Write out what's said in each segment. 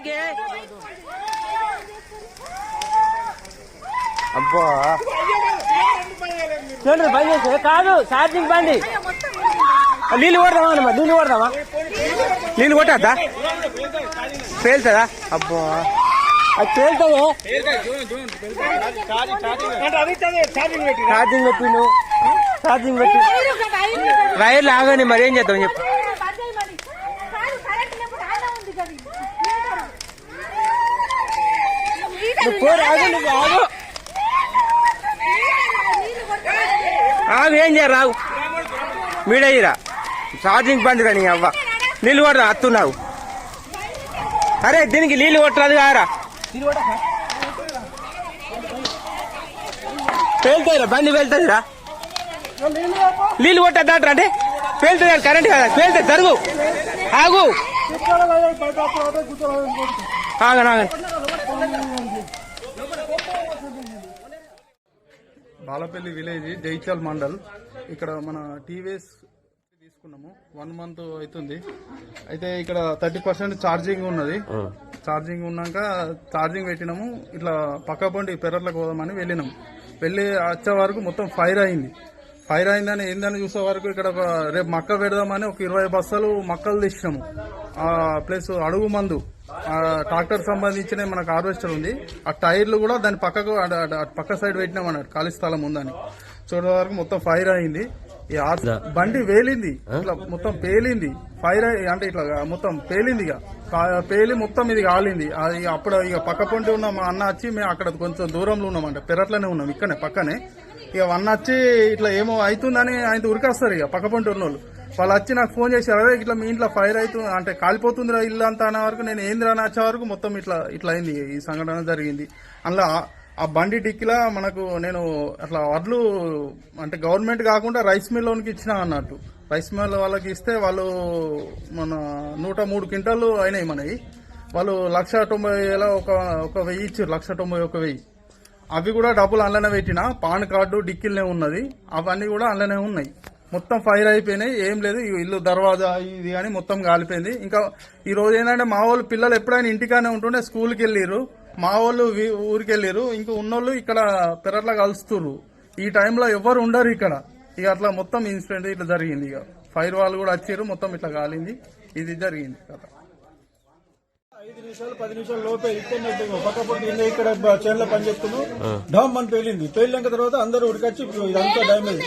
అలాగే. అబ్బా. చూడండి బంద్ చేసి. కాదు ఛార్జింగ్ బండి. నీళ్ళు కొడదామా మరి? నీళ్ళు కొడదామా? నీళ్ళు కొట్టద్దా? పేలుతుందా అబ్బా. అది పేలుతుంది ఛార్జింగ్ పెట్టిండు. ఛార్జింగ్ పెట్టి వైర్లు ఆగని మరి ఏం చేద్దాం చెప్పు. ఆగు. ఏం చేయరు రావు మీడయ్యిరా ఛార్జింగ్ బంద్ రా నీ అవ్వ. నీళ్ళు కొడదా అత్తున్నావు. అరే దీనికి నీళ్ళు కొట్టరాదు కారా పేలుతాయిరా బండి వెళ్తుందిరా నీళ్ళు కొట్టద్దాట్రా అంటే పేలుతుంది కరెంట్ కదా పేలుతుంది జరుగు. ఆగు. ఆగను ఆగను. బాలపల్లి విలేజ్ జైచల్ మండల్. ఇక్కడ మన టీవీఎస్ తీసుకున్నాము. వన్ మంత్ అవుతుంది. అయితే ఇక్కడ థర్టీ పర్సెంట్ ఛార్జింగ్ ఉన్నది. ఛార్జింగ్ ఉన్నాక ఛార్జింగ్ పెట్టినాము. ఇట్లా పక్క పండి పెరట్లకు పోదామని వెళ్ళినాము. వెళ్ళి వచ్చే వరకు మొత్తం ఫైర్ అయింది. ఫైర్ అయిందని ఏందని చూసే వరకు ఇక్కడ ఒక రేపు మక్క పెడదామని ఒక ఇరవై బస్తాలు మక్కలు తెచ్చినాము. ఆ ప్లస్ అడుగు మందు. ట్రాక్టర్ సంబంధించిన మనకు హార్వెస్టర్ ఉంది. ఆ టైర్లు కూడా దాని పక్కకు పక్క సైడ్ పెట్టినాం అన్నట్టు ఖాళీ స్థలం ఉందని. చూడే వరకు మొత్తం ఫైర్ అయింది. ఈ బండి వేలింది. ఇట్లా మొత్తం పేలింది. ఫైర్ అంటే ఇట్లా మొత్తం పేలింది ఇక. పేలి మొత్తం ఇది కాలింది. అది అప్పుడు ఇక పక్క పొంటి ఉన్న మా అన్న వచ్చి మేము అక్కడ కొంచెం దూరంలో ఉన్నామంట పెరట్లోనే ఉన్నాం ఇక్కడనే పక్కనే. ఇక వన్ వచ్చి ఇట్లా ఏమో అవుతుందని ఆయన ఉరికొస్తారు ఇక పక్క పొంటి ఉన్న వాళ్ళు వాళ్ళు వచ్చి నాకు ఫోన్ చేశారు అదే ఇట్లా మీ ఇంట్లో ఫైర్ అవుతుంది అంటే కాలిపోతుందిరా ఇల్లు అంతా అనే వరకు నేను ఏందిరా అని వచ్చే వరకు మొత్తం ఇట్లా ఇట్లా అయింది ఈ సంఘటన జరిగింది. అందులో ఆ- బండి డిక్కిలా మనకు నేను అట్లా వడ్లు అంటే గవర్నమెంట్ కాకుండా రైస్ మిల్ లోనికి ఇచ్చిన అన్నట్టు. రైస్ మిల్ వాళ్ళకి ఇస్తే వాళ్ళు మన నూట మూడు క్వింటాలు అయినాయి మనవి. వాళ్ళు లక్ష తొంభై వేల ఒక ఒక వెయ్యి ఇచ్చారు లక్ష తొంభై ఒక వెయ్యి. అవి కూడా డబ్బులు అందులోనే పెట్టిన. పాన్ కార్డు డిక్కిలనే ఉన్నది. అవన్నీ కూడా అందులోనే ఉన్నాయి. మొత్తం ఫైర్ అయిపోయినాయి ఏం లేదు ఇల్లు దర్వాజా ఇది కానీ మొత్తం కాలిపోయింది. ఇంకా ఈ రోజు ఏంటంటే మా వాళ్ళు పిల్లలు ఎప్పుడైనా ఇంటికానే ఉంటుండే స్కూల్కి వెళ్ళిర్రు. మా వాళ్ళు వి- ఊరికి ఇంకా ఉన్నోళ్ళు ఇక్కడ పెరట్లా కలుస్తురు ఈ టైంలో ఎవరు ఉండరు ఇక్కడ. ఇక అట్లా మొత్తం ఇన్సిడెంట్ ఇట్లా జరిగింది ఇక. ఫైర్ వాళ్ళు కూడా వచ్చారు మొత్తం ఇట్లా కాలింది. ఇది జరిగింది కదా నిమిషాలు పది నిమిషాలు లోపే ఇక్కడ పక్క పొట్టి ఇక్కడ చేనులో పని చెప్తున్నాను డామ్ అని పేలింది. పేలినాక తర్వాత అందరూ ఉడికొచ్చి ఇదంతా డ్యామేజ్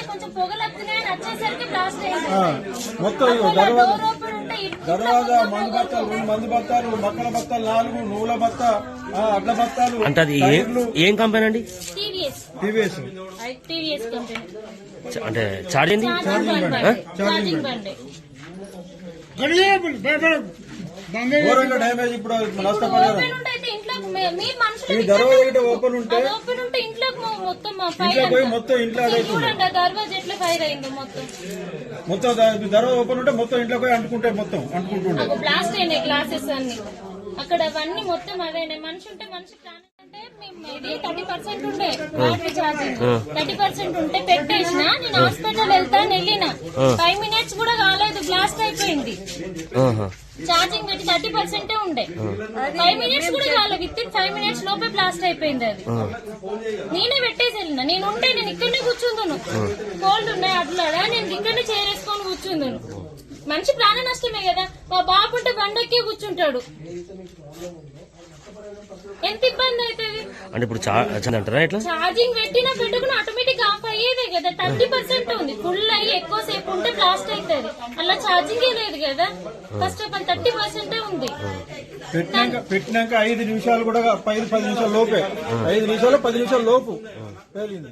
మొత్తం దర్వాజా దర్వాజా మందు బత్తాలు రెండు మందు బత్తాలు మక్కల బత్తాలు నాలుగు నువ్వుల బత్త అడ్ల బత్తాలు అంటే అది ఏ- కంపెనీ అండి? టీవీఎస్. అంటే బండి. ఛార్జింగ్ బండి. ఘోరంగా డ్యామేజ్ ఇప్పుడు నష్టపరిహారం ఓపెన్ ఉంటే అయితే ఇంట్లో మీ- మీ మనుషులు ఈ దర్వాజా ఇటు ఓపెన్ ఉంటే అది ఓపెన్ ఉంటే ఇంట్లోకి మొ- మొత్తం ఇంట్లో పోయి ఇంట్లో దర్వాజా ఓపెన్ ఉంటే మొత్తం ఇంట్లో పోయి అంటుకుంటాయి మొత్తం అంటుకుంటుండే ఒక బ్లాస్ట్ అయినాయి గ్లాసెస్ అన్ని. అక్కడ అవన్నీ మొత్తం అవే మనిషి ఉంటే మనిషి అంటే ఇది థర్టీ పర్సెంట్ ఉండే. థర్టీ పర్సెంట్ ఉంటే పెట్టేసిన. నేను హాస్పిటల్ వెళ్తా అని వెళ్ళిన ఫైవ్ మినిట్స్ కూడా బ్లాస్ట్ అయిపోయింది ఛార్జింగ్ పెట్టి థర్టీ పర్సెంటే ఉండే. ఫైవ్ మినిట్స్ కూడా కాలేదు విత్ ఇన్ ఫైవ్ మినిట్స్ లోపే బ్లాస్ట్ అయిపోయింది అది. నేనే పెట్టేసి వెళ్ళిన. నేను ఉంటే నేను ఇక్కడనే కూర్చుందును. కోల్డ్ ఉన్నాయి అట్లా నేను ఇక్కడనే చేరేసుకొని కూర్చుందును. మనిషి ప్రాణ నష్టమే కదా. మా బాబు ఉంటే బండెక్కే కూర్చుంటాడు. ఎంత ఇబ్బంది అవుతుంది అంటే ఇప్పుడు అంటారా ఇట్లా ఛార్జింగ్ పెట్టినా పెట్టుకుని ఆటోమేటిక్ ఆఫ్ అయ్యేదే కదా. థర్టీ పర్సెంట్ ఉంది. ఫుల్ అయ్యి ఎక్కువ సేపు ఉంటే బ్లాస్ట్ అవుతుంది అలా ఛార్జింగే లేదు కదా. ఫస్ట్ ఆఫ్ ఆల్ థర్టీ పర్సెంటే ఉంది. పెట్టినాక పెట్టినాక ఐదు నిమిషాలు కూడా ఐదు పది నిమిషాల లోపే. ఐదు నిమిషాలు పది నిమిషాల లోపు. పేలింది.